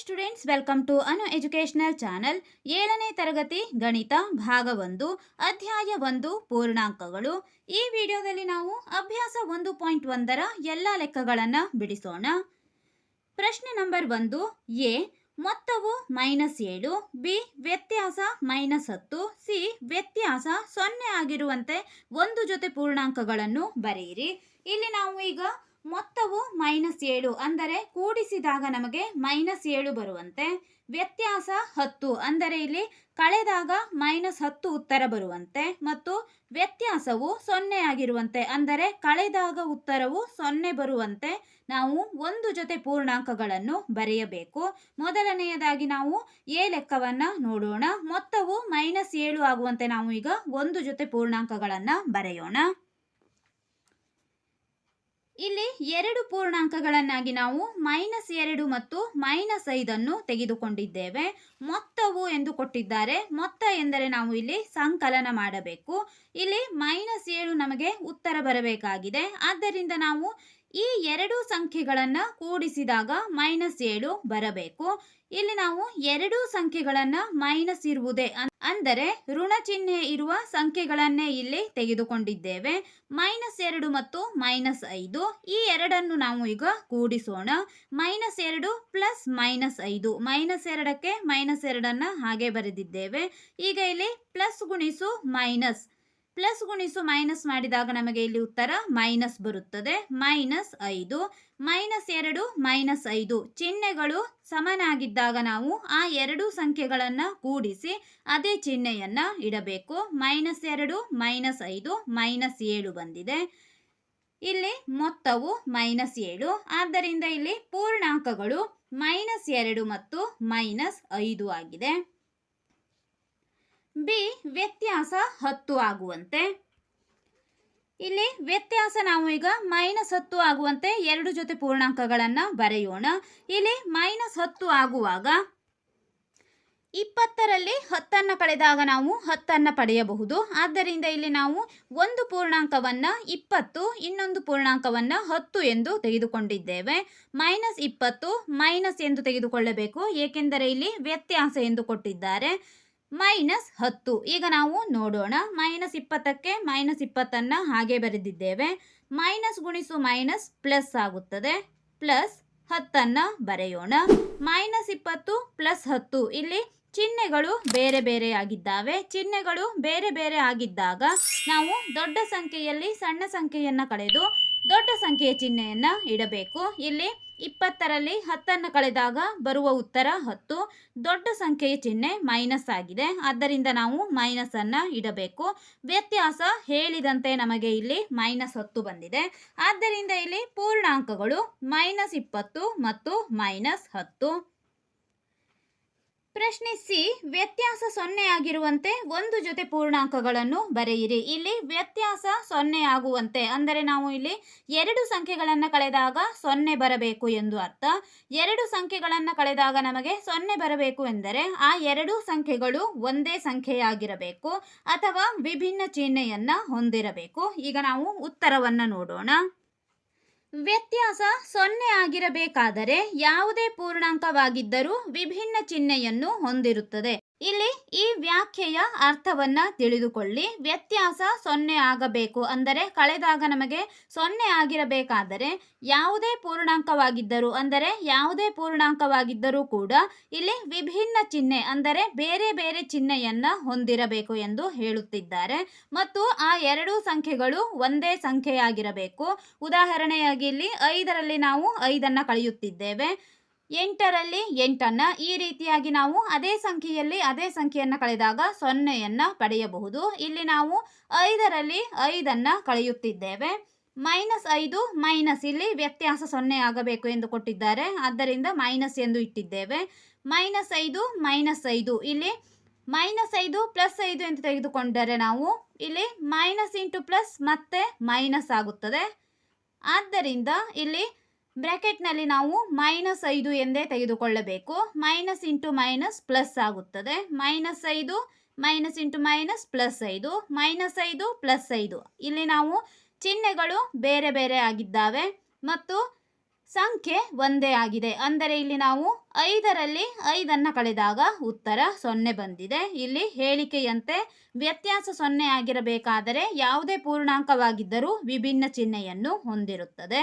Students welcome to Anu educational channel ಏಳನೇ ತರಗತಿ ಗಣಿತ ಭಾಗ ಒಂದು, ಅಧ್ಯಾಯ ಒಂದು, ಪೂರ್ಣಾಂಕಗಳು. ಈ ವಿಡಿಯೋದಲ್ಲಿ ನಾವು ಅಭ್ಯಾಸ ಒಂದು ಪಾಯಿಂಟ್ ಒಂದರ ಎಲ್ಲ ಲೆಕ್ಕಗಳನ್ನು ಬಿಡಿಸೋಣ. ಪ್ರಶ್ನೆ ನಂಬರ್ ಒಂದು, ಎ, ಮೊತ್ತವು ಮೈನಸ್ ಏಳು, ಬಿ, ವ್ಯತ್ಯಾಸ ಮೈನಸ್ ಹತ್ತು, ಸಿ, ವ್ಯತ್ಯಾಸ ಸೊನ್ನೆ ಆಗಿರುವಂತೆ ಒಂದು ಜೊತೆ ಪೂರ್ಣಾಂಕಗಳನ್ನು ಬರೆಯಿರಿ. ಇಲ್ಲಿ ನಾವು ಈಗ ಮೊತ್ತವು ಮೈನಸ್ ಏಳು ಅಂದರೆ ಕೂಡಿಸಿದಾಗ ನಮಗೆ ಮೈನಸ್ ಏಳು ಬರುವಂತೆ, ವ್ಯತ್ಯಾಸ ಹತ್ತು ಅಂದರೆ ಇಲ್ಲಿ ಕಳೆದಾಗ ಮೈನಸ್ ಹತ್ತು ಉತ್ತರ ಬರುವಂತೆ ಮತ್ತು ವ್ಯತ್ಯಾಸವು ಸೊನ್ನೆ ಆಗಿರುವಂತೆ ಅಂದರೆ ಕಳೆದಾಗ ಉತ್ತರವು ಸೊನ್ನೆ ಬರುವಂತೆ ನಾವು ಒಂದು ಜೊತೆ ಪೂರ್ಣಾಂಕಗಳನ್ನು ಬರೆಯಬೇಕು. ಮೊದಲನೆಯದಾಗಿ ನಾವು ಎ ಲೆಕ್ಕವನ್ನು ನೋಡೋಣ. ಮೊತ್ತವು ಮೈನಸ್ ಏಳು ಆಗುವಂತೆ ನಾವು ಈಗ ಒಂದು ಜೊತೆ ಪೂರ್ಣಾಂಕಗಳನ್ನು ಬರೆಯೋಣ. ಇಲ್ಲಿ ಎರಡು ಪೂರ್ಣಾಂಕಗಳನ್ನಾಗಿ ನಾವು ಮೈನಸ್ ಎರಡು ಮತ್ತು ಮೈನಸ್ ಐದನ್ನು ತೆಗೆದುಕೊಂಡಿದ್ದೇವೆ. ಮೊತ್ತವು ಎಂದು ಕೊಟ್ಟಿದ್ದಾರೆ. ಮೊತ್ತ ಎಂದರೆ ನಾವು ಇಲ್ಲಿ ಸಂಕಲನ ಮಾಡಬೇಕು. ಇಲ್ಲಿ ಮೈನಸ್ ಏಳು ನಮಗೆ ಉತ್ತರ ಬರಬೇಕಾಗಿದೆ. ಆದ್ದರಿಂದ ನಾವು ಈ ಎರಡು ಸಂಖ್ಯೆಗಳನ್ನು ಕೂಡಿಸಿದಾಗ ಮೈನಸ್ ಏಳು ಬರಬೇಕು. ಇಲ್ಲಿ ನಾವು ಎರಡು ಸಂಖ್ಯೆಗಳನ್ನು ಮೈನಸ್ ಇರುವುದೇ ಅಂದರೆ ಋಣ ಚಿಹ್ನೆ ಇರುವ ಸಂಖ್ಯೆಗಳನ್ನೇ ಇಲ್ಲಿ ತೆಗೆದುಕೊಂಡಿದ್ದೇವೆ. ಮೈನಸ್ ಎರಡು ಮತ್ತು ಮೈನಸ್ ಐದು, ಈ ಎರಡನ್ನು ನಾವು ಈಗ ಕೂಡಿಸೋಣ. ಮೈನಸ್ ಎರಡು ಪ್ಲಸ್ ಮೈನಸ್ ಐದು ಮೈನಸ್ ಎರಡಕ್ಕೆ ಮೈನಸ್ ಎರಡನ್ನು ಹಾಗೆ ಬರೆದಿದ್ದೇವೆ. ಈಗ ಇಲ್ಲಿ ಪ್ಲಸ್ ಗುಣಿಸು ಮೈನಸ್ ಪ್ಲಸ್ ಗುಣಿಸು ಮೈನಸ್ ಮಾಡಿದಾಗ ನಮಗೆ ಇಲ್ಲಿ ಉತ್ತರ ಮೈನಸ್ ಬರುತ್ತದೆ. ಮೈನಸ್ ಐದು, ಮೈನಸ್ ಎರಡು, ಮೈನಸ್ ಐದು ಚಿಹ್ನೆಗಳು ಸಮನಾಗಿದ್ದಾಗ ನಾವು ಆ ಎರಡು ಸಂಖ್ಯೆಗಳನ್ನು ಕೂಡಿಸಿ ಅದೇ ಚಿಹ್ನೆಯನ್ನು ಇಡಬೇಕು. ಮೈನಸ್ ಎರಡು, ಮೈನಸ್ ಐದು, ಮೈನಸ್ ಏಳು ಬಂದಿದೆ. ಇಲ್ಲಿ ಮೊತ್ತವು ಮೈನಸ್ ಏಳು. ಆದ್ದರಿಂದ ಇಲ್ಲಿ ಪೂರ್ಣಾಂಕಗಳು ಮೈನಸ್ ಎರಡು ಮತ್ತು ಮೈನಸ್ ಐದು ಆಗಿದೆ. ಬಿ, ವ್ಯತ್ಯಾಸ ಹತ್ತು ಆಗುವಂತೆ. ಇಲ್ಲಿ ವ್ಯತ್ಯಾಸ ನಾವು ಈಗ ಮೈನಸ್ ಹತ್ತು ಆಗುವಂತೆ ಎರಡು ಜೊತೆ ಪೂರ್ಣಾಂಕಗಳನ್ನು ಬರೆಯೋಣ. ಇಲ್ಲಿ ಮೈನಸ್ ಹತ್ತು ಆಗುವಾಗ ಇಪ್ಪತ್ತರಲ್ಲಿ ಹತ್ತನ್ನು ಕಳೆದಾಗ ನಾವು ಹತ್ತನ್ನು ಪಡೆಯಬಹುದು. ಆದ್ದರಿಂದ ಇಲ್ಲಿ ನಾವು ಒಂದು ಪೂರ್ಣಾಂಕವನ್ನ ಇಪ್ಪತ್ತು, ಇನ್ನೊಂದು ಪೂರ್ಣಾಂಕವನ್ನ ಹತ್ತು ಎಂದು ತೆಗೆದುಕೊಂಡಿದ್ದೇವೆ. ಮೈನಸ್ ಇಪ್ಪತ್ತು ಮೈನಸ್ ಎಂದು ತೆಗೆದುಕೊಳ್ಳಬೇಕು, ಏಕೆಂದರೆ ಇಲ್ಲಿ ವ್ಯತ್ಯಾಸ ಎಂದು ಕೊಟ್ಟಿದ್ದಾರೆ. ಮೈನಸ್ ಹತ್ತು. ಈಗ ನಾವು ನೋಡೋಣ, ಮೈನಸ್ ಇಪ್ಪತ್ತಕ್ಕೆ ಮೈನಸ್ ಇಪ್ಪತ್ತನ್ನು ಹಾಗೆ ಬರೆದಿದ್ದೇವೆ. ಮೈನಸ್ ಗುಣಿಸು ಮೈನಸ್ ಪ್ಲಸ್ ಆಗುತ್ತದೆ. ಪ್ಲಸ್ ಹತ್ತನ್ನು ಬರೆಯೋಣ. ಮೈನಸ್ ಇಪ್ಪತ್ತು ಪ್ಲಸ್ ಹತ್ತು. ಇಲ್ಲಿ ಚಿಹ್ನೆಗಳು ಬೇರೆ ಬೇರೆ ಆಗಿದ್ದಾವೆ. ಚಿಹ್ನೆಗಳು ಬೇರೆ ಬೇರೆ ಆಗಿದ್ದಾಗ ನಾವು ದೊಡ್ಡ ಸಂಖ್ಯೆಯಲ್ಲಿ ಸಣ್ಣ ಸಂಖ್ಯೆಯನ್ನು ಕಳೆದು ದೊಡ್ಡ ಸಂಖ್ಯೆಯ ಚಿಹ್ನೆಯನ್ನು ಇಡಬೇಕು. ಇಲ್ಲಿ ಇಪ್ಪತ್ತರಲ್ಲಿ ಹತ್ತನ್ನು ಕಳೆದಾಗ ಬರುವ ಉತ್ತರ ಹತ್ತು. ದೊಡ್ಡ ಸಂಖ್ಯೆಯ ಚಿಹ್ನೆ ಮೈನಸ್ ಆಗಿದೆ. ಆದ್ದರಿಂದ ನಾವು ಮೈನಸ್ ಅನ್ನ ಇಡಬೇಕು. ವ್ಯತ್ಯಾಸ ಹೇಳಿದಂತೆ ನಮಗೆ ಇಲ್ಲಿ ಮೈನಸ್ ಹತ್ತು ಬಂದಿದೆ. ಆದ್ದರಿಂದ ಇಲ್ಲಿ ಪೂರ್ಣಾಂಕಗಳು ಮೈನಸ್ ಇಪ್ಪತ್ತು ಮತ್ತು ಮೈನಸ್ ಹತ್ತು. ಪ್ರಶ್ನೆ ಸಿ ವ್ಯತ್ಯಾಸ ಸೊನ್ನೆ ಆಗಿರುವಂತೆ ಒಂದು ಜೊತೆ ಪೂರ್ಣಾಂಕಗಳನ್ನು ಬರೆಯಿರಿ. ಇಲ್ಲಿ ವ್ಯತ್ಯಾಸ ಸೊನ್ನೆ ಆಗುವಂತೆ, ಅಂದರೆ ನಾವು ಇಲ್ಲಿ ಎರಡು ಸಂಖ್ಯೆಗಳನ್ನು ಕಳೆದಾಗ ಸೊನ್ನೆ ಬರಬೇಕು ಎಂದು ಅರ್ಥ. ಎರಡು ಸಂಖ್ಯೆಗಳನ್ನು ಕಳೆದಾಗ ನಮಗೆ ಸೊನ್ನೆ ಬರಬೇಕು ಎಂದರೆ ಆ ಎರಡು ಸಂಖ್ಯೆಗಳು ಒಂದೇ ಸಂಖ್ಯೆಯಾಗಿರಬೇಕು ಅಥವಾ ವಿಭಿನ್ನ ಚಿಹ್ನೆಯನ್ನು ಹೊಂದಿರಬೇಕು. ಈಗ ನಾವು ಉತ್ತರವನ್ನು ನೋಡೋಣ. ವ್ಯತ್ಯಾಸ ಸೊನ್ನೆ ಆಗಿರಬೇಕಾದರೆ ಯಾವುದೇ ಪೂರ್ಣಾಂಕವಾಗಿದ್ದರೂ ವಿಭಿನ್ನ ಚಿಹ್ನೆಯನ್ನು ಹೊಂದಿರುತ್ತದೆ. ಇಲ್ಲಿ ಈ ವ್ಯಾಖ್ಯೆಯ ಅರ್ಥವನ್ನ ತಿಳಿದುಕೊಳ್ಳಿ. ವ್ಯತ್ಯಾಸ ಸೊನ್ನೆ ಆಗಬೇಕು. ಅಂದರೆ ಕಳೆದಾಗ ನಮಗೆ ಸೊನ್ನೆ ಆಗಿರಬೇಕಾದರೆ ಯಾವುದೇ ಪೂರ್ಣಾಂಕವಾಗಿದ್ದರೂ, ಅಂದರೆ ಯಾವುದೇ ಪೂರ್ಣಾಂಕವಾಗಿದ್ದರೂ ಕೂಡ ಇಲ್ಲಿ ವಿಭಿನ್ನ ಚಿಹ್ನೆ, ಅಂದರೆ ಬೇರೆ ಬೇರೆ ಚಿಹ್ನೆಯನ್ನ ಹೊಂದಿರಬೇಕು ಎಂದು ಹೇಳುತ್ತಿದ್ದಾರೆ. ಮತ್ತು ಆ ಎರಡೂ ಸಂಖ್ಯೆಗಳು ಒಂದೇ ಸಂಖ್ಯೆಯಾಗಿರಬೇಕು. ಉದಾಹರಣೆಯಾಗಿ ಇಲ್ಲಿ ಐದರಲ್ಲಿ ನಾವು ಐದನ್ನು ಕಳೆಯುತ್ತಿದ್ದೇವೆ. ಎಂಟರಲ್ಲಿ ಎಂಟನ್ನು ಈ ರೀತಿಯಾಗಿ ನಾವು ಅದೇ ಸಂಖ್ಯೆಯಲ್ಲಿ ಅದೇ ಸಂಖ್ಯೆಯನ್ನು ಕಳೆದಾಗ ಸೊನ್ನೆಯನ್ನು ಪಡೆಯಬಹುದು. ಇಲ್ಲಿ ನಾವು ಐದರಲ್ಲಿ ಐದನ್ನು ಕಳೆಯುತ್ತಿದ್ದೇವೆ. ಮೈನಸ್ ಐದು, ಮೈನಸ್ ಇಲ್ಲಿ ವ್ಯತ್ಯಾಸ ಸೊನ್ನೆ ಆಗಬೇಕು ಎಂದು ಕೊಟ್ಟಿದ್ದಾರೆ. ಆದ್ದರಿಂದ ಮೈನಸ್ ಎಂದು ಇಟ್ಟಿದ್ದೇವೆ. ಮೈನಸ್ ಐದು ಮೈನಸ್ ಐದು. ಇಲ್ಲಿ ಮೈನಸ್ ಐದು ಪ್ಲಸ್ ಐದು ಎಂದು ತೆಗೆದುಕೊಂಡರೆ ನಾವು ಇಲ್ಲಿ ಮೈನಸ್ ಇಂಟು ಪ್ಲಸ್ ಮತ್ತೆ ಮೈನಸ್ ಆಗುತ್ತದೆ. ಆದ್ದರಿಂದ ಇಲ್ಲಿ ಬ್ರ್ಯಾಕೆಟ್ನಲ್ಲಿ ನಾವು ಮೈನಸ್ ಐದು ಎಂದೇ ತೆಗೆದುಕೊಳ್ಳಬೇಕು. ಮೈನಸ್ ಇಂಟು ಮೈನಸ್ ಪ್ಲಸ್ ಆಗುತ್ತದೆ. ಮೈನಸ್ ಐದು, ಮೈನಸ್ ಇಂಟು ಮೈನಸ್ ಪ್ಲಸ್ ಐದು, ಮೈನಸ್ ಐದು ಪ್ಲಸ್ ಐದು. ಇಲ್ಲಿ ನಾವು ಚಿಹ್ನೆಗಳು ಬೇರೆ ಬೇರೆ ಆಗಿದ್ದಾವೆ ಮತ್ತು ಸಂಖ್ಯೆ ಒಂದೇ ಆಗಿದೆ. ಅಂದರೆ ಇಲ್ಲಿ ನಾವು ಐದರಲ್ಲಿ ಐದನ್ನು ಕಳೆದಾಗ ಉತ್ತರ ಸೊನ್ನೆ ಬಂದಿದೆ. ಇಲ್ಲಿ ಹೇಳಿಕೆಯಂತೆ ವ್ಯತ್ಯಾಸ ಸೊನ್ನೆ ಆಗಿರಬೇಕಾದರೆ ಯಾವುದೇ ಪೂರ್ಣಾಂಕವಾಗಿದ್ದರೂ ವಿಭಿನ್ನ ಚಿಹ್ನೆಯನ್ನು ಹೊಂದಿರುತ್ತದೆ.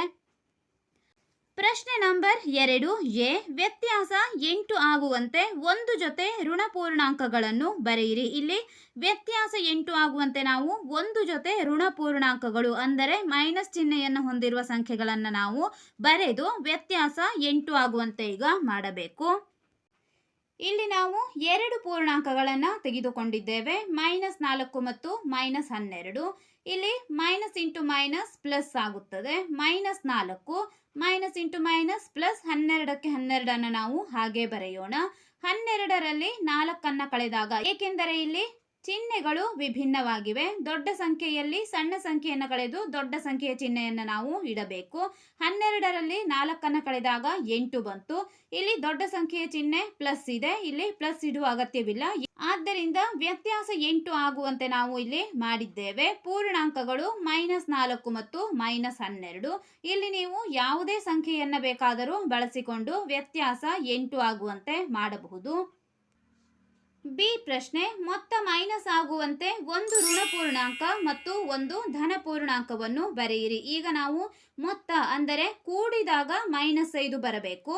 ಪ್ರಶ್ನೆ ನಂಬರ್ ಎರಡು ಎ. ವ್ಯತ್ಯಾಸ ಎಂಟು ಆಗುವಂತೆ ಒಂದು ಜೊತೆ ಋಣ ಪೂರ್ಣಾಂಕಗಳನ್ನು ಬರೆಯಿರಿ. ಇಲ್ಲಿ ವ್ಯತ್ಯಾಸ ಎಂಟು ಆಗುವಂತೆ ನಾವು ಒಂದು ಜೊತೆ ಋಣ ಪೂರ್ಣಾಂಕಗಳು ಅಂದರೆ ಮೈನಸ್ ಚಿಹ್ನೆಯನ್ನು ಹೊಂದಿರುವ ಸಂಖ್ಯೆಗಳನ್ನು ನಾವು ಬರೆದು ವ್ಯತ್ಯಾಸ ಎಂಟು ಆಗುವಂತೆ ಈಗ ಮಾಡಬೇಕು. ಇಲ್ಲಿ ನಾವು ಎರಡು ಪೂರ್ಣಾಂಕಗಳನ್ನು ತೆಗೆದುಕೊಂಡಿದ್ದೇವೆ. ಮೈನಸ್ ನಾಲ್ಕು ಮತ್ತು ಮೈನಸ್ ಹನ್ನೆರಡು. ಇಲ್ಲಿ ಮೈನಸ್ ಇಂಟು ಮೈನಸ್ ಪ್ಲಸ್ ಆಗುತ್ತದೆ. ಮೈನಸ್ ನಾಲ್ಕು. ಮೈನಸ್ ಇಂಟು ಮೈನಸ್ ಪ್ಲಸ್ ಹನ್ನೆರಡಕ್ಕೆ ಹನ್ನೆರಡನ್ನು ನಾವು ಹಾಗೆ ಬರೆಯೋಣ. ಹನ್ನೆರಡರಲ್ಲಿ ನಾಲ್ಕನ್ನು ಕಳೆದಾಗ ಏಕೆಂದರೆ ಇಲ್ಲಿ ಚಿಹ್ನೆಗಳು ವಿಭಿನ್ನವಾಗಿವೆ. ದೊಡ್ಡ ಸಂಖ್ಯೆಯಲ್ಲಿ ಸಣ್ಣ ಸಂಖ್ಯೆಯನ್ನು ಕಳೆದು ದೊಡ್ಡ ಸಂಖ್ಯೆಯ ಚಿಹ್ನೆಯನ್ನು ನಾವು ಇಡಬೇಕು. ಹನ್ನೆರಡರಲ್ಲಿ ನಾಲ್ಕನ್ನು ಕಳೆದಾಗ ಎಂಟು ಬಂತು. ಇಲ್ಲಿ ದೊಡ್ಡ ಸಂಖ್ಯೆಯ ಚಿಹ್ನೆ ಪ್ಲಸ್ ಇದೆ. ಇಲ್ಲಿ ಪ್ಲಸ್ ಇಡುವ ಅಗತ್ಯವಿಲ್ಲ. ಆದ್ದರಿಂದ ವ್ಯತ್ಯಾಸ ಎಂಟು ಆಗುವಂತೆ ನಾವು ಇಲ್ಲಿ ಮಾಡಿದ್ದೇವೆ. ಪೂರ್ಣಾಂಕಗಳು ಮೈನಸ್ ನಾಲ್ಕು ಮತ್ತು ಮೈನಸ್ ಹನ್ನೆರಡು. ಇಲ್ಲಿ ನೀವು ಯಾವುದೇ ಸಂಖ್ಯೆಯನ್ನು ಬೇಕಾದರೂ ಬಳಸಿಕೊಂಡು ವ್ಯತ್ಯಾಸ ಎಂಟು ಆಗುವಂತೆ ಮಾಡಬಹುದು. ಬಿ ಪ್ರಶ್ನೆ, ಮೊತ್ತ ಮೈನಸ್ ಆಗುವಂತೆ ಒಂದು ಋಣ ಪೂರ್ಣಾಂಕ ಮತ್ತು ಒಂದು ಧನ ಪೂರ್ಣಾಂಕವನ್ನು ಬರೆಯಿರಿ. ಈಗ ನಾವು ಮೊತ್ತ ಅಂದರೆ ಕೂಡಿದಾಗ ಮೈನಸ್ ಐದು ಬರಬೇಕು.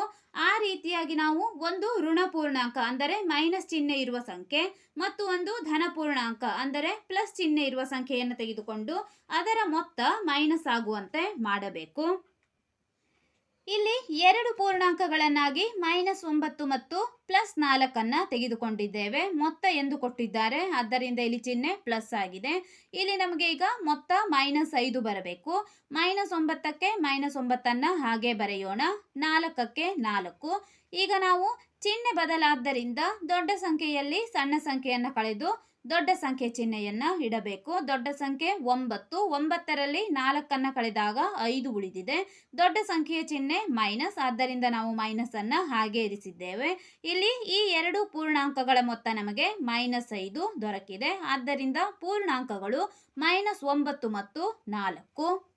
ಆ ರೀತಿಯಾಗಿ ನಾವು ಒಂದು ಋಣ ಪೂರ್ಣಾಂಕ ಅಂದರೆ ಮೈನಸ್ ಚಿಹ್ನೆ ಇರುವ ಸಂಖ್ಯೆ ಮತ್ತು ಒಂದು ಧನ ಪೂರ್ಣಾಂಕ ಅಂದರೆ ಪ್ಲಸ್ ಚಿಹ್ನೆ ಇರುವ ಸಂಖ್ಯೆಯನ್ನು ತೆಗೆದುಕೊಂಡು ಅದರ ಮೊತ್ತ ಮೈನಸ್ ಆಗುವಂತೆ ಮಾಡಬೇಕು. ಇಲ್ಲಿ ಎರಡು ಪೂರ್ಣಾಂಕಗಳನ್ನಾಗಿ ಮೈನಸ್ ಒಂಬತ್ತು ಮತ್ತು ಪ್ಲಸ್ ನಾಲ್ಕನ್ನು ತೆಗೆದುಕೊಂಡಿದ್ದೇವೆ. ಮೊತ್ತ ಎಂದು ಕೊಟ್ಟಿದ್ದಾರೆ. ಆದ್ದರಿಂದ ಇಲ್ಲಿ ಚಿಹ್ನೆ ಪ್ಲಸ್ ಆಗಿದೆ. ಇಲ್ಲಿ ನಮಗೆ ಈಗ ಮೊತ್ತ ಮೈನಸ್ ಐದು ಬರಬೇಕು. ಮೈನಸ್ ಒಂಬತ್ತಕ್ಕೆ ಮೈನಸ್ ಒಂಬತ್ತನ್ನು ಹಾಗೆ ಬರೆಯೋಣ. ನಾಲ್ಕಕ್ಕೆ ನಾಲ್ಕು. ಈಗ ನಾವು ಚಿಹ್ನೆ ಬದಲಾದ್ದರಿಂದ ದೊಡ್ಡ ಸಂಖ್ಯೆಯಲ್ಲಿ ಸಣ್ಣ ಸಂಖ್ಯೆಯನ್ನು ಕಳೆದು ದೊಡ್ಡ ಸಂಖ್ಯೆ ಚಿಹ್ನೆಯನ್ನು ಇಡಬೇಕು. ದೊಡ್ಡ ಸಂಖ್ಯೆ ಒಂಬತ್ತು. ಒಂಬತ್ತರಲ್ಲಿ ನಾಲ್ಕನ್ನು ಕಳೆದಾಗ ಐದು ಉಳಿದಿದೆ. ದೊಡ್ಡ ಸಂಖ್ಯೆಯ ಚಿಹ್ನೆ ಮೈನಸ್. ಆದ್ದರಿಂದ ನಾವು ಮೈನಸ್ ಅನ್ನ ಹಾಗೆ ಇರಿಸಿದ್ದೇವೆ. ಇಲ್ಲಿ ಈ ಎರಡು ಪೂರ್ಣಾಂಕಗಳ ಮೊತ್ತ ನಮಗೆ ಮೈನಸ್ ಐದು ದೊರಕಿದೆ. ಆದ್ದರಿಂದ ಪೂರ್ಣಾಂಕಗಳು ಮೈನಸ್ ಒಂಬತ್ತು ಮತ್ತು ನಾಲ್ಕು.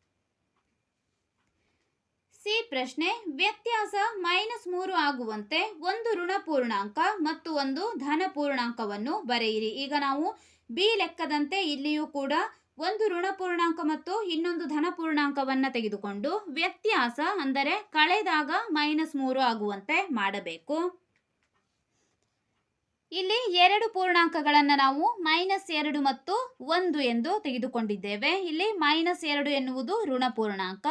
ಸಿ ಪ್ರಶ್ನೆ, ವ್ಯತ್ಯಾಸ ಮೈನಸ್ ಮೂರು ಆಗುವಂತೆ ಒಂದು ಋಣ ಪೂರ್ಣಾಂಕ ಮತ್ತು ಒಂದು ಧನ ಪೂರ್ಣಾಂಕವನ್ನು ಬರೆಯಿರಿ. ಈಗ ನಾವು ಬಿ ಲೆಕ್ಕದಂತೆ ಇಲ್ಲಿಯೂ ಕೂಡ ಒಂದು ಋಣ ಪೂರ್ಣಾಂಕ ಮತ್ತು ಇನ್ನೊಂದು ಧನ ಪೂರ್ಣಾಂಕವನ್ನು ತೆಗೆದುಕೊಂಡು ವ್ಯತ್ಯಾಸ ಅಂದರೆ ಕಳೆದಾಗ ಮೈನಸ್ ಮೂರು ಆಗುವಂತೆ ಮಾಡಬೇಕು. ಇಲ್ಲಿ ಎರಡು ಪೂರ್ಣಾಂಕಗಳನ್ನು ನಾವು ಮೈನಸ್ ಎರಡು ಮತ್ತು ಒಂದು ಎಂದು ತೆಗೆದುಕೊಂಡಿದ್ದೇವೆ. ಇಲ್ಲಿ ಮೈನಸ್ ಎರಡು ಎನ್ನುವುದು ಋಣ ಪೂರ್ಣಾಂಕ.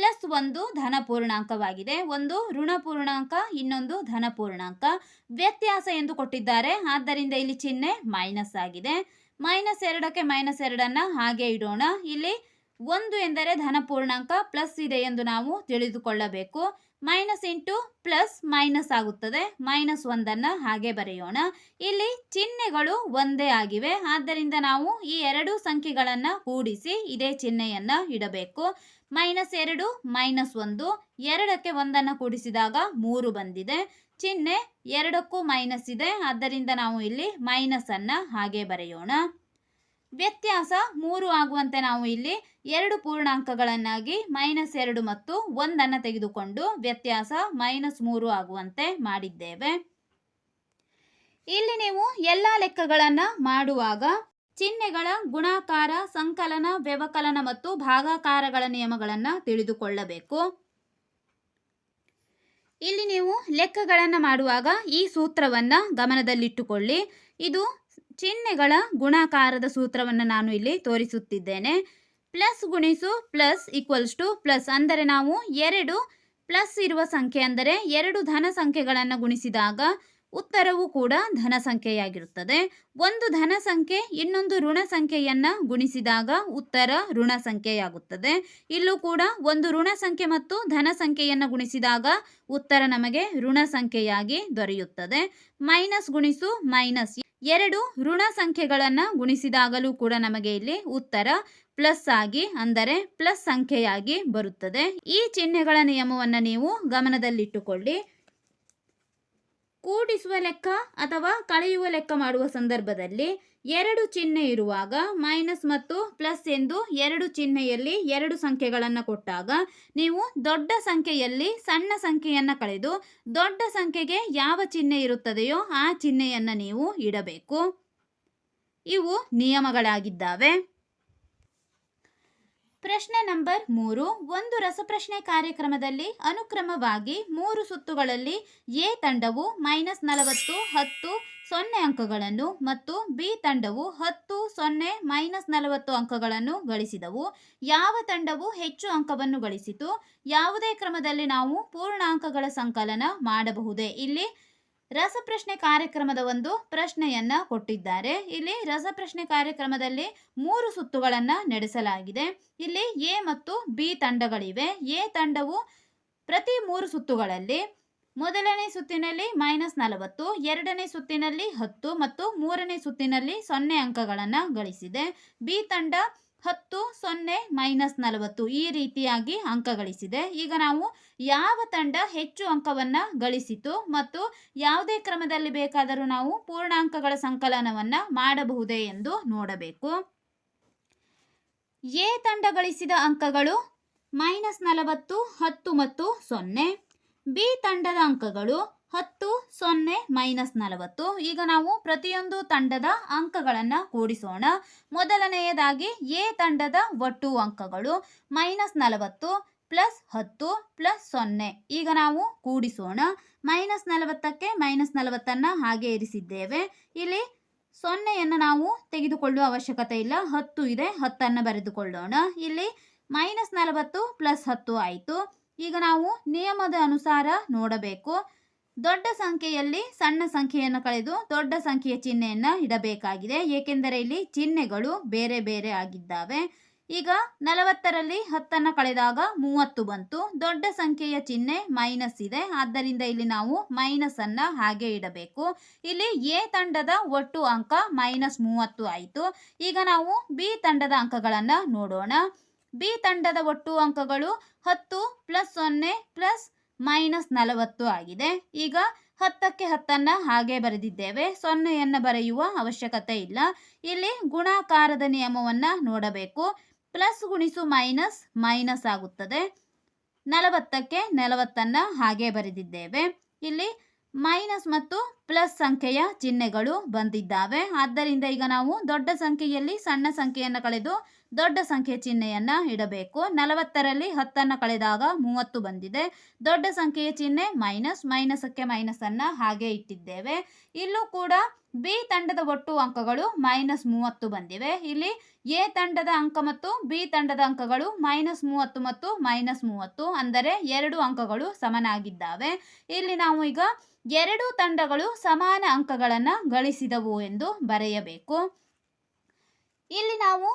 ಪ್ಲಸ್ ಒಂದು ಧನ ಪೂರ್ಣಾಂಕವಾಗಿದೆ. ಒಂದು ಋಣ ಪೂರ್ಣಾಂಕ, ಇನ್ನೊಂದು ಧನ ಪೂರ್ಣಾಂಕ. ವ್ಯತ್ಯಾಸ ಎಂದು ಕೊಟ್ಟಿದ್ದಾರೆ. ಆದ್ದರಿಂದ ಇಲ್ಲಿ ಚಿಹ್ನೆ ಮೈನಸ್ ಆಗಿದೆ. ಮೈನಸ್ ಎರಡಕ್ಕೆ ಮೈನಸ್ ಎರಡನ್ನು ಹಾಗೆ ಇಡೋಣ. ಇಲ್ಲಿ ಒಂದು ಎಂದರೆ ಧನ ಪೂರ್ಣಾಂಕ ಪ್ಲಸ್ ಇದೆ ಎಂದು ನಾವು ತಿಳಿದುಕೊಳ್ಳಬೇಕು. ಮೈನಸ್ ಇಂಟು ಪ್ಲಸ್ ಮೈನಸ್ ಆಗುತ್ತದೆ. ಮೈನಸ್ ಒಂದನ್ನು ಹಾಗೆ ಬರೆಯೋಣ. ಇಲ್ಲಿ ಚಿಹ್ನೆಗಳು ಒಂದೇ ಆಗಿವೆ. ಆದ್ದರಿಂದ ನಾವು ಈ ಎರಡು ಸಂಖ್ಯೆಗಳನ್ನು ಕೂಡಿಸಿ ಇದೇ ಚಿಹ್ನೆಯನ್ನು ಇಡಬೇಕು. ಮೈನಸ್ ಎರಡು, ಮೈನಸ್ ಒಂದು. ಎರಡಕ್ಕೆ ಒಂದನ್ನು ಕೂಡಿಸಿದಾಗ ಮೂರು ಬಂದಿದೆ. ಚಿಹ್ನೆ ಎರಡಕ್ಕೂ ಮೈನಸ್ ಇದೆ. ಆದ್ದರಿಂದ ನಾವು ಇಲ್ಲಿ ಮೈನಸ್ ಅನ್ನು ಹಾಗೆ ಬರೆಯೋಣ. ವ್ಯತ್ಯಾಸ ಮೂರು ಆಗುವಂತೆ ನಾವು ಇಲ್ಲಿ ಎರಡು ಪೂರ್ಣಾಂಕಗಳನ್ನಾಗಿ ಮೈನಸ್ ಎರಡು ಮತ್ತು ಒಂದನ್ನು ತೆಗೆದುಕೊಂಡು ವ್ಯತ್ಯಾಸ ಮೈನಸ್ ಮೂರು ಆಗುವಂತೆ ಮಾಡಿದ್ದೇವೆ. ಇಲ್ಲಿ ನೀವು ಎಲ್ಲ ಲೆಕ್ಕಗಳನ್ನು ಮಾಡುವಾಗ ಚಿಹ್ನೆಗಳ ಗುಣಾಕಾರ, ಸಂಕಲನ, ವ್ಯವಕಲನ ಮತ್ತು ಭಾಗಾಕಾರಗಳ ನಿಯಮಗಳನ್ನು ತಿಳಿದುಕೊಳ್ಳಬೇಕು. ಇಲ್ಲಿ ನೀವು ಲೆಕ್ಕಗಳನ್ನು ಮಾಡುವಾಗ ಈ ಸೂತ್ರವನ್ನು ಗಮನದಲ್ಲಿಟ್ಟುಕೊಳ್ಳಿ. ಇದು ಚಿಹ್ನೆಗಳ ಗುಣಾಕಾರದ ಸೂತ್ರವನ್ನು ನಾನು ಇಲ್ಲಿ ತೋರಿಸುತ್ತಿದ್ದೇನೆ. ಪ್ಲಸ್ ಗುಣಿಸು ಪ್ಲಸ್ ಈಕ್ವಲ್ಸ್ ಟು ಪ್ಲಸ್ ಅಂದರೆ ನಾವು ಎರಡು ಪ್ಲಸ್ ಇರುವ ಸಂಖ್ಯೆ ಅಂದರೆ ಎರಡು ಧನ ಸಂಖ್ಯೆಗಳನ್ನು ಗುಣಿಸಿದಾಗ ಉತ್ತರವು ಕೂಡ ಧನ ಸಂಖ್ಯೆಯಾಗಿರುತ್ತದೆ. ಒಂದು ಧನ ಸಂಖ್ಯೆ ಇನ್ನೊಂದು ಋಣ ಸಂಖ್ಯೆಯನ್ನು ಗುಣಿಸಿದಾಗ ಉತ್ತರ ಋಣ ಸಂಖ್ಯೆಯಾಗುತ್ತದೆ. ಇಲ್ಲೂ ಕೂಡ ಒಂದು ಋಣ ಸಂಖ್ಯೆ ಮತ್ತು ಧನ ಸಂಖ್ಯೆಯನ್ನು ಗುಣಿಸಿದಾಗ ಉತ್ತರ ನಮಗೆ ಋಣ ಸಂಖ್ಯೆಯಾಗಿ ದೊರೆಯುತ್ತದೆ. ಮೈನಸ್ ಗುಣಿಸು ಮೈನಸ್ ಎರಡು ಋಣ ಸಂಖ್ಯೆಗಳನ್ನು ಗುಣಿಸಿದಾಗಲೂ ಕೂಡ ನಮಗೆ ಇಲ್ಲಿ ಉತ್ತರ ಪ್ಲಸ್ ಆಗಿ ಅಂದರೆ ಪ್ಲಸ್ ಸಂಖ್ಯೆಯಾಗಿ ಬರುತ್ತದೆ. ಈ ಚಿಹ್ನೆಗಳ ನಿಯಮವನ್ನು ನೀವು ಗಮನದಲ್ಲಿಟ್ಟುಕೊಳ್ಳಿ. ಕೂಡಿಸುವ ಲೆಕ್ಕ ಅಥವಾ ಕಳೆಯುವ ಲೆಕ್ಕ ಮಾಡುವ ಸಂದರ್ಭದಲ್ಲಿ ಎರಡು ಚಿಹ್ನೆ ಇರುವಾಗ ಮೈನಸ್ ಮತ್ತು ಪ್ಲಸ್ ಎಂದು ಎರಡು ಚಿಹ್ನೆಯಲ್ಲಿ ಎರಡು ಸಂಖ್ಯೆಗಳನ್ನು ಕೊಟ್ಟಾಗ ನೀವು ದೊಡ್ಡ ಸಂಖ್ಯೆಯಲ್ಲಿ ಸಣ್ಣ ಸಂಖ್ಯೆಯನ್ನು ಕಳೆದು ದೊಡ್ಡ ಸಂಖ್ಯೆಗೆ ಯಾವ ಚಿಹ್ನೆ ಇರುತ್ತದೆಯೋ ಆ ಚಿಹ್ನೆಯನ್ನು ನೀವು ಇಡಬೇಕು. ಇವು ನಿಯಮಗಳಾಗಿದ್ದಾವೆ. ಪ್ರಶ್ನೆ ನಂಬರ್ ಮೂರು. ಒಂದು ರಸಪ್ರಶ್ನೆ ಕಾರ್ಯಕ್ರಮದಲ್ಲಿ ಅನುಕ್ರಮವಾಗಿ ಮೂರು ಸುತ್ತುಗಳಲ್ಲಿ ಎ ತಂಡವು ಮೈನಸ್ ನಲವತ್ತು, ಹತ್ತು ಸೊನ್ನೆ ಅಂಕಗಳನ್ನು ಮತ್ತು ಬಿ ತಂಡವು ಹತ್ತು, ಸೊನ್ನೆ ಮೈನಸ್ ನಲವತ್ತು ಅಂಕಗಳನ್ನು ಗಳಿಸಿದವು. ಯಾವ ತಂಡವು ಹೆಚ್ಚು ಅಂಕವನ್ನು ಗಳಿಸಿತು? ಯಾವುದೇ ಕ್ರಮದಲ್ಲಿ ನಾವು ಪೂರ್ಣಾಂಕಗಳ ಸಂಕಲನ ಮಾಡಬಹುದೇ? ಇಲ್ಲಿ ರಸಪ್ರಶ್ನೆ ಕಾರ್ಯಕ್ರಮದ ಒಂದು ಪ್ರಶ್ನೆಯನ್ನ ಕೊಟ್ಟಿದ್ದಾರೆ. ಇಲ್ಲಿ ರಸಪ್ರಶ್ನೆ ಕಾರ್ಯಕ್ರಮದಲ್ಲಿ ಮೂರು ಸುತ್ತುಗಳನ್ನು ನಡೆಸಲಾಗಿದೆ. ಇಲ್ಲಿ ಎ ಮತ್ತು ಬಿ ತಂಡಗಳಿವೆ. ಎ ತಂಡವು ಪ್ರತಿ ಮೂರು ಸುತ್ತುಗಳಲ್ಲಿ ಮೊದಲನೇ ಸುತ್ತಿನಲ್ಲಿ ಮೈನಸ್ ನಲವತ್ತು, ಎರಡನೇ ಸುತ್ತಿನಲ್ಲಿ ಹತ್ತು ಮತ್ತು ಮೂರನೇ ಸುತ್ತಿನಲ್ಲಿ ಸೊನ್ನೆ ಅಂಕಗಳನ್ನು ಗಳಿಸಿದೆ. ಬಿ ತಂಡ ಹತ್ತು, ಸೊನ್ನೆ ಮೈನಸ್ ನಲವತ್ತು ಈ ರೀತಿಯಾಗಿ ಅಂಕ ಗಳಿಸಿದೆ. ಈಗ ನಾವು ಯಾವ ತಂಡ ಹೆಚ್ಚು ಅಂಕವನ್ನು ಗಳಿಸಿತು ಮತ್ತು ಯಾವುದೇ ಕ್ರಮದಲ್ಲಿ ಬೇಕಾದರೂ ನಾವು ಪೂರ್ಣಾಂಕಗಳ ಸಂಕಲನವನ್ನು ಮಾಡಬಹುದೇ ಎಂದು ನೋಡಬೇಕು. ಎ ತಂಡ ಗಳಿಸಿದ ಅಂಕಗಳು ಮೈನಸ್ ನಲವತ್ತು, ಹತ್ತು ಮತ್ತು ಸೊನ್ನೆ. ಬಿ ತಂಡದ ಅಂಕಗಳು ಹತ್ತು, ಸೊನ್ನೆ, ಮೈನಸ್ ನಲವತ್ತು. ಈಗ ನಾವು ಪ್ರತಿಯೊಂದು ತಂಡದ ಅಂಕಗಳನ್ನು ಕೂಡಿಸೋಣ. ಮೊದಲನೆಯದಾಗಿ ಎ ತಂಡದ ಒಟ್ಟು ಅಂಕಗಳು ಮೈನಸ್ ನಲವತ್ತು ಪ್ಲಸ್ ಹತ್ತು ಪ್ಲಸ್ ಸೊನ್ನೆ. ಈಗ ನಾವು ಕೂಡಿಸೋಣ. ಮೈನಸ್ ನಲವತ್ತಕ್ಕೆ ಮೈನಸ್ ನಲವತ್ತನ್ನು ಹಾಗೆ ಇರಿಸಿದ್ದೇವೆ. ಇಲ್ಲಿ ಸೊನ್ನೆಯನ್ನು ನಾವು ತೆಗೆದುಕೊಳ್ಳುವ ಅವಶ್ಯಕತೆ ಇಲ್ಲ. ಹತ್ತು ಇದೆ, ಹತ್ತನ್ನು ಬರೆದುಕೊಳ್ಳೋಣ. ಇಲ್ಲಿ ಮೈನಸ್ ನಲವತ್ತು ಪ್ಲಸ್ ಹತ್ತು ಆಯಿತು. ಈಗ ನಾವು ನಿಯಮದ ಅನುಸಾರ ನೋಡಬೇಕು. ದೊಡ್ಡ ಸಂಖ್ಯೆಯಲ್ಲಿ ಸಣ್ಣ ಸಂಖ್ಯೆಯನ್ನು ಕಳೆದು ದೊಡ್ಡ ಸಂಖ್ಯೆಯ ಚಿಹ್ನೆಯನ್ನು ಇಡಬೇಕಾಗಿದೆ. ಏಕೆಂದರೆ ಇಲ್ಲಿ ಚಿಹ್ನೆಗಳು ಬೇರೆ ಬೇರೆ ಆಗಿದ್ದಾವೆ. ಈಗ ನಲವತ್ತರಲ್ಲಿ ಹತ್ತನ್ನು ಕಳೆದಾಗ ಮೂವತ್ತು ಬಂತು. ದೊಡ್ಡ ಸಂಖ್ಯೆಯ ಚಿಹ್ನೆ ಮೈನಸ್ ಇದೆ. ಆದ್ದರಿಂದ ಇಲ್ಲಿ ನಾವು ಮೈನಸ್ ಅನ್ನ ಹಾಗೆ ಇಡಬೇಕು. ಇಲ್ಲಿ ಎ ತಂಡದ ಒಟ್ಟು ಅಂಕ ಮೈನಸ್ ಮೂವತ್ತು ಆಯಿತು. ಈಗ ನಾವು ಬಿ ತಂಡದ ಅಂಕಗಳನ್ನು ನೋಡೋಣ. ಬಿ ತಂಡದ ಒಟ್ಟು ಅಂಕಗಳು ಹತ್ತು ಪ್ಲಸ್ ಸೊನ್ನೆ ಪ್ಲಸ್ ಮೈನಸ್ ನಲವತ್ತು ಆಗಿದೆ. ಈಗ ಹತ್ತಕ್ಕೆ ಹತ್ತನ್ನು ಹಾಗೆ ಬರೆದಿದ್ದೇವೆ. ಸೊನ್ನೆಯನ್ನು ಬರೆಯುವ ಅವಶ್ಯಕತೆ ಇಲ್ಲ. ಇಲ್ಲಿ ಗುಣಾಕಾರದ ನಿಯಮವನ್ನು ನೋಡಬೇಕು. ಪ್ಲಸ್ ಗುಣಿಸು ಮೈನಸ್ ಮೈನಸ್ ಆಗುತ್ತದೆ. ನಲವತ್ತಕ್ಕೆ ನಲವತ್ತನ್ನು ಹಾಗೆ ಬರೆದಿದ್ದೇವೆ. ಇಲ್ಲಿ ಮೈನಸ್ ಮತ್ತು ಪ್ಲಸ್ ಸಂಖ್ಯೆಯ ಚಿಹ್ನೆಗಳು ಬಂದಿದ್ದಾವೆ. ಆದ್ದರಿಂದ ಈಗ ನಾವು ದೊಡ್ಡ ಸಂಖ್ಯೆಯಲ್ಲಿ ಸಣ್ಣ ಸಂಖ್ಯೆಯನ್ನು ಕಳೆದು ದೊಡ್ಡ ಸಂಖ್ಯೆ ಚಿಹ್ನೆಯನ್ನು ಇಡಬೇಕು. ನಲವತ್ತರಲ್ಲಿ ಹತ್ತನ್ನು ಕಳೆದಾಗ ಮೂವತ್ತು ಬಂದಿದೆ. ದೊಡ್ಡ ಸಂಖ್ಯೆಯ ಚಿಹ್ನೆ ಮೈನಸ್ ಮೈನಸಕ್ಕೆ ಮೈನಸನ್ನು ಹಾಗೆ ಇಟ್ಟಿದ್ದೇವೆ. ಇಲ್ಲೂ ಕೂಡ ಬಿ ತಂಡದ ಒಟ್ಟು ಅಂಕಗಳು ಮೈನಸ್ ಮೂವತ್ತು ಬಂದಿವೆ. ಇಲ್ಲಿ ಎ ತಂಡದ ಅಂಕ ಮತ್ತು ಬಿ ತಂಡದ ಅಂಕಗಳು ಮೈನಸ್ ಮೂವತ್ತು ಮತ್ತು ಮೈನಸ್ ಮೂವತ್ತು ಅಂದರೆ ಎರಡು ಅಂಕಗಳು ಸಮನಾಗಿದ್ದಾವೆ. ಇಲ್ಲಿ ನಾವು ಈಗ ಎರಡು ತಂಡಗಳು ಸಮಾನ ಅಂಕಗಳನ್ನು ಗಳಿಸಿದವು ಎಂದು ಬರೆಯಬೇಕು. ಇಲ್ಲಿ ನಾವು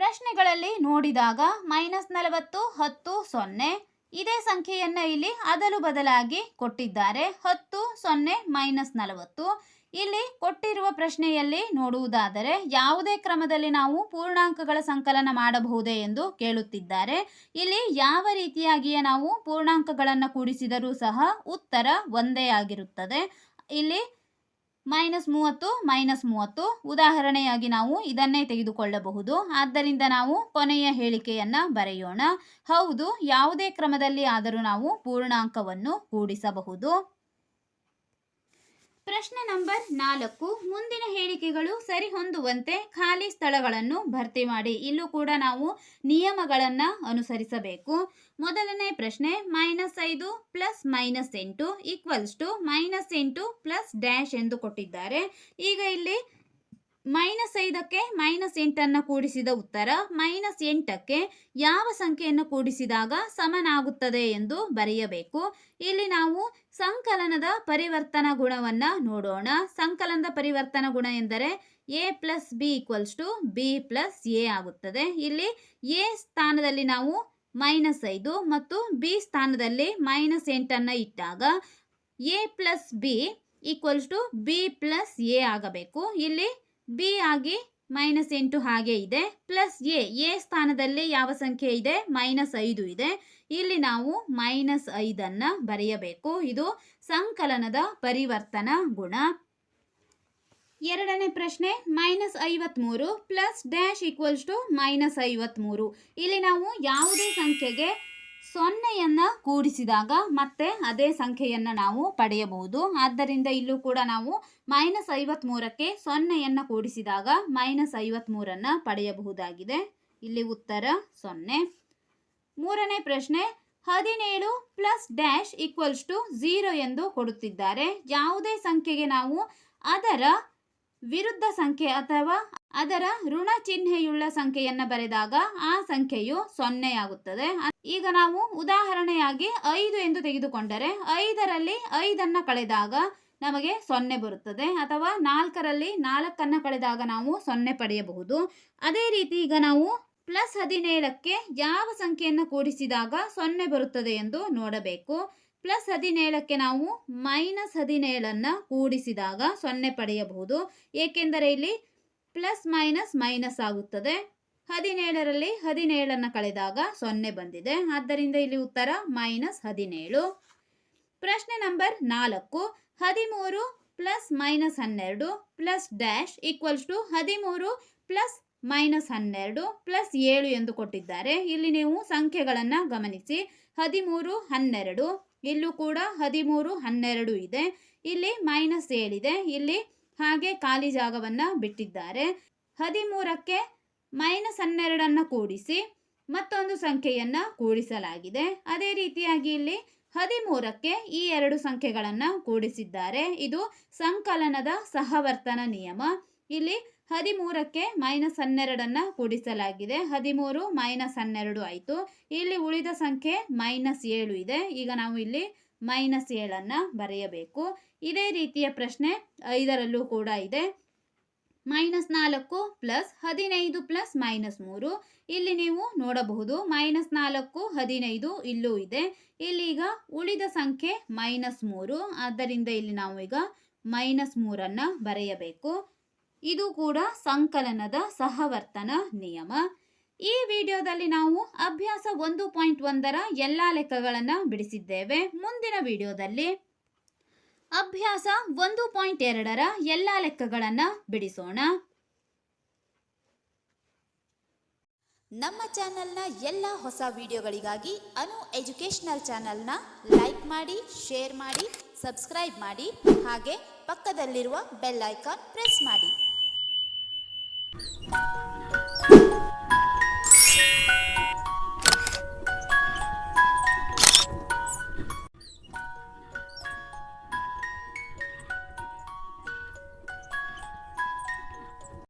ಪ್ರಶ್ನೆಗಳಲ್ಲಿ ನೋಡಿದಾಗ ಮೈನಸ್ ನಲವತ್ತು, ಹತ್ತು, ಸೊನ್ನೆ. ಇದೇ ಸಂಖ್ಯೆಯನ್ನು ಇಲ್ಲಿ ಅದಲು ಬದಲಾಗಿ ಕೊಟ್ಟಿದ್ದಾರೆ. ಹತ್ತು, ಸೊನ್ನೆ ಮೈನಸ್ ನಲವತ್ತು. ಇಲ್ಲಿ ಕೊಟ್ಟಿರುವ ಪ್ರಶ್ನೆಯಲ್ಲಿ ನೋಡುವುದಾದರೆ ಯಾವುದೇ ಕ್ರಮದಲ್ಲಿ ನಾವು ಪೂರ್ಣಾಂಕಗಳ ಸಂಕಲನ ಮಾಡಬಹುದೇ ಎಂದು ಕೇಳುತ್ತಿದ್ದಾರೆ. ಇಲ್ಲಿ ಯಾವ ರೀತಿಯಾಗಿಯೇ ನಾವು ಪೂರ್ಣಾಂಕಗಳನ್ನು ಕೂಡಿಸಿದರೂ ಸಹ ಉತ್ತರ ಒಂದೇ ಆಗಿರುತ್ತದೆ. ಇಲ್ಲಿ ಮೈನಸ್ ಮೂವತ್ತು ಮೈನಸ್ ಮೂವತ್ತು. ಉದಾಹರಣೆಯಾಗಿ ನಾವು ಇದನ್ನೇ ತೆಗೆದುಕೊಳ್ಳಬಹುದು. ಆದ್ದರಿಂದ ನಾವು ಕೊನೆಯ ಹೇಳಿಕೆಯನ್ನು ಬರೆಯೋಣ. ಹೌದು, ಯಾವುದೇ ಕ್ರಮದಲ್ಲಿ ಆದರೂ ನಾವು ಪೂರ್ಣಾಂಕವನ್ನು ಕೂಡಿಸಬಹುದು. ಪ್ರಶ್ನೆ ನಂಬರ್ ನಾಲ್ಕು. ಮುಂದಿನ ಹೇಳಿಕೆಗಳು ಸರಿಹೊಂದುವಂತೆ ಖಾಲಿ ಸ್ಥಳಗಳನ್ನು ಭರ್ತಿ ಮಾಡಿ. ಇಲ್ಲೂ ಕೂಡ ನಾವು ನಿಯಮಗಳನ್ನು ಅನುಸರಿಸಬೇಕು. ಮೊದಲನೇ ಪ್ರಶ್ನೆ ಮೈನಸ್ ಐದು ಪ್ಲಸ್ ಮೈನಸ್ ಎಂಟು ಈಕ್ವಲ್ಸ್ ಟು ಮೈನಸ್ ಎಂಟು ಪ್ಲಸ್ ಡ್ಯಾಶ್ ಎಂದು ಕೊಟ್ಟಿದ್ದಾರೆ. ಈಗ ಇಲ್ಲಿ ಮೈನಸ್ ಐದಕ್ಕೆ ಮೈನಸ್ ಎಂಟನ್ನು ಕೂಡಿಸಿದ ಉತ್ತರ ಮೈನಸ್ ಎಂಟಕ್ಕೆ ಯಾವ ಸಂಖ್ಯೆಯನ್ನು ಕೂಡಿಸಿದಾಗ ಸಮನಾಗುತ್ತದೆ ಎಂದು ಬರೆಯಬೇಕು. ಇಲ್ಲಿ ನಾವು ಸಂಕಲನದ ಪರಿವರ್ತನಾ ಗುಣವನ್ನು ನೋಡೋಣ. ಸಂಕಲನದ ಪರಿವರ್ತನಾ ಗುಣ ಎಂದರೆ A plus B equals to B plus A ಆಗುತ್ತದೆ. ಇಲ್ಲಿ ಎ ಸ್ಥಾನದಲ್ಲಿ ನಾವು ಮೈನಸ್ ಐದು ಮತ್ತು ಬಿ ಸ್ಥಾನದಲ್ಲಿ ಮೈನಸ್ ಎಂಟನ್ನು ಇಟ್ಟಾಗ A plus B equals to B plus A ಆಗಬೇಕು. ಇಲ್ಲಿ ಬಿ ಆಗಿ ಮೈನಸ್ ಎಂಟು ಹಾಗೆ ಇದೆ. ಪ್ಲಸ್ ಎ ಎ ಸ್ಥಾನದಲ್ಲಿ ಯಾವ ಸಂಖ್ಯೆ ಇದೆ? ಮೈನಸ್ ಐದು ಇದೆ. ಇಲ್ಲಿ ನಾವು ಮೈನಸ್ ಐದನ್ನು ಬರೆಯಬೇಕು. ಇದು ಸಂಕಲನದ ಪರಿವರ್ತನಾ ಗುಣ. ಎರಡನೇ ಪ್ರಶ್ನೆ ಮೈನಸ್ ಐವತ್ಮೂರು plus dash equals to minus ಐವತ್ಮೂರು. ಇಲ್ಲಿ ನಾವು ಯಾವುದೇ ಸಂಖ್ಯೆಗೆ ಸೊನ್ನೆಯನ್ನು ಕೂಡಿಸಿದಾಗ ಮತ್ತೆ ಅದೇ ಸಂಖ್ಯೆಯನ್ನು ನಾವು ಪಡೆಯಬಹುದು. ಆದ್ದರಿಂದ ಇಲ್ಲೂ ಕೂಡ ನಾವು ಮೈನಸ್ ಐವತ್ಮೂರಕ್ಕೆ ಸೊನ್ನೆಯನ್ನು ಕೂಡಿಸಿದಾಗ ಮೈನಸ್ ಐವತ್ಮೂರನ್ನು ಪಡೆಯಬಹುದಾಗಿದೆ. ಇಲ್ಲಿ ಉತ್ತರ ಸೊನ್ನೆ. ಮೂರನೇ ಪ್ರಶ್ನೆ, ಹದಿನೇಳು plus dash equals to zero ಎಂದು ಕೊಡುತ್ತಿದ್ದಾರೆ. ಯಾವುದೇ ಸಂಖ್ಯೆಗೆ ನಾವು ಅದರ ವಿರುದ್ಧ ಸಂಖ್ಯೆ ಅಥವಾ ಅದರ ಋಣ ಚಿಹ್ನೆಯುಳ್ಳ ಸಂಖ್ಯೆಯನ್ನು ಬರೆದಾಗ ಆ ಸಂಖ್ಯೆಯು ಸೊನ್ನೆಯಾಗುತ್ತದೆ ಈಗ ನಾವು ಉದಾಹರಣೆಯಾಗಿ ಐದು ಎಂದು ತೆಗೆದುಕೊಂಡರೆ ಐದರಲ್ಲಿ ಐದನ್ನು ಕಳೆದಾಗ ನಮಗೆ ಸೊನ್ನೆ ಬರುತ್ತದೆ ಅಥವಾ ನಾಲ್ಕರಲ್ಲಿ ನಾಲ್ಕನ್ನು ಕಳೆದಾಗ ನಾವು ಸೊನ್ನೆ ಪಡೆಯಬಹುದು. ಅದೇ ರೀತಿ ಈಗ ನಾವು ಪ್ಲಸ್ ಹದಿನೇಳಕ್ಕೆ ಯಾವ ಸಂಖ್ಯೆಯನ್ನು ಕೂಡಿಸಿದಾಗ ಸೊನ್ನೆ ಬರುತ್ತದೆ ಎಂದು ನೋಡಬೇಕು. ಪ್ಲಸ್ ಹದಿನೇಳಕ್ಕೆ ನಾವು ಮೈನಸ್ ಹದಿನೇಳನ್ನು ಕೂಡಿಸಿದಾಗ ಸೊನ್ನೆ ಪಡೆಯಬಹುದು. ಏಕೆಂದರೆ ಇಲ್ಲಿ ಪ್ಲಸ್ ಮೈನಸ್ ಮೈನಸ್ ಆಗುತ್ತದೆ. ಹದಿನೇಳರಲ್ಲಿ ಹದಿನೇಳನ್ನು ಕಳೆದಾಗ ಸೊನ್ನೆ ಬಂದಿದೆ. ಆದ್ದರಿಂದ ಇಲ್ಲಿ ಉತ್ತರ ಮೈನಸ್ ಹದಿನೇಳು. ಪ್ರಶ್ನೆ ನಂಬರ್ ನಾಲ್ಕು. ಹದಿಮೂರು ಪ್ಲಸ್ ಮೈನಸ್ ಹನ್ನೆರಡು ಪ್ಲಸ್ ಡ್ಯಾಶ್ ಈಕ್ವಲ್ಸ್ ಟು ಹದಿಮೂರು ಪ್ಲಸ್ ಮೈನಸ್ ಹನ್ನೆರಡು ಪ್ಲಸ್ ಏಳು ಎಂದು ಕೊಟ್ಟಿದ್ದಾರೆ. ಇಲ್ಲಿ ನೀವು ಸಂಖ್ಯೆಗಳನ್ನು ಗಮನಿಸಿ. ಹದಿಮೂರು, ಹನ್ನೆರಡು. ಇಲ್ಲೂ ಕೂಡ ಹದಿಮೂರು, ಹನ್ನೆರಡು ಇದೆ. ಇಲ್ಲಿ ಮೈನಸ್ ಏಳಿದೆ ಇಲ್ಲಿ ಹಾಗೆ ಖಾಲಿ ಜಾಗವನ್ನು ಬಿಟ್ಟಿದ್ದಾರೆ. ಹದಿಮೂರಕ್ಕೆ ಮೈನಸ್ ಹನ್ನೆರಡನ್ನು ಕೂಡಿಸಿ ಮತ್ತೊಂದು ಸಂಖ್ಯೆಯನ್ನು ಕೂಡಿಸಲಾಗಿದೆ. ಅದೇ ರೀತಿಯಾಗಿ ಇಲ್ಲಿ ಹದಿಮೂರಕ್ಕೆ ಈ ಎರಡು ಸಂಖ್ಯೆಗಳನ್ನು ಕೂಡಿಸಿದ್ದಾರೆ. ಇದು ಸಂಕಲನದ ಸಹವರ್ತನ ನಿಯಮ. ಇಲ್ಲಿ ಹದಿಮೂರಕ್ಕೆ ಮೈನಸ್ ಹನ್ನೆರಡನ್ನು ಕೂಡಿಸಲಾಗಿದೆ. ಹದಿಮೂರು ಮೈನಸ್ ಹನ್ನೆರಡು ಆಯಿತು. ಇಲ್ಲಿ ಉಳಿದ ಸಂಖ್ಯೆ ಮೈನಸ್ ಏಳು ಇದೆ. ಈಗ ನಾವು ಇಲ್ಲಿ ಮೈನಸ್ ಏಳನ್ನು ಬರೆಯಬೇಕು. ಇದೇ ರೀತಿಯ ಪ್ರಶ್ನೆ ಐದರಲ್ಲೂ ಕೂಡ ಇದೆ. ಮೈನಸ್ ನಾಲ್ಕು ಪ್ಲಸ್ ಹದಿನೈದು ಪ್ಲಸ್ ಮೈನಸ್ ಮೂರು. ಇಲ್ಲಿ ನೀವು ನೋಡಬಹುದು ಮೈನಸ್ ನಾಲ್ಕು, ಹದಿನೈದು ಇಲ್ಲೂ ಇದೆ. ಇಲ್ಲಿ ಈಗ ಉಳಿದ ಸಂಖ್ಯೆ ಮೈನಸ್ ಮೂರು. ಆದ್ದರಿಂದ ಇಲ್ಲಿ ನಾವು ಈಗ ಮೈನಸ್ ಮೂರನ್ನು ಬರೆಯಬೇಕು. ಇದು ಕೂಡ ಸಂಕಲನದ ಸಹವರ್ತನ ನಿಯಮ. ಈ ವಿಡಿಯೋದಲ್ಲಿ ನಾವು ಅಭ್ಯಾಸ ಒಂದು ಪಾಯಿಂಟ್ ಒಂದರ ಎಲ್ಲ ಲೆಕ್ಕಗಳನ್ನು ಬಿಡಿಸಿದ್ದೇವೆ. ಮುಂದಿನ ವಿಡಿಯೋದಲ್ಲಿ ಅಭ್ಯಾಸ ಒಂದು ಪಾಯಿಂಟ್ ಎರಡರ ಎಲ್ಲ ಲೆಕ್ಕಗಳನ್ನು ಬಿಡಿಸೋಣ. ನಮ್ಮ ಚಾನೆಲ್ನ ಎಲ್ಲ ಹೊಸ ವಿಡಿಯೋಗಳಿಗಾಗಿ ಅನು ಎಜುಕೇಷನಲ್ ಚಾನೆಲ್ನ ಲೈಕ್ ಮಾಡಿ, ಶೇರ್ ಮಾಡಿ, ಸಬ್ಸ್ಕ್ರೈಬ್ ಮಾಡಿ, ಹಾಗೆ ಪಕ್ಕದಲ್ಲಿರುವ ಬೆಲ್ ಐಕಾನ್ ಪ್ರೆಸ್ ಮಾಡಿ. Thank you.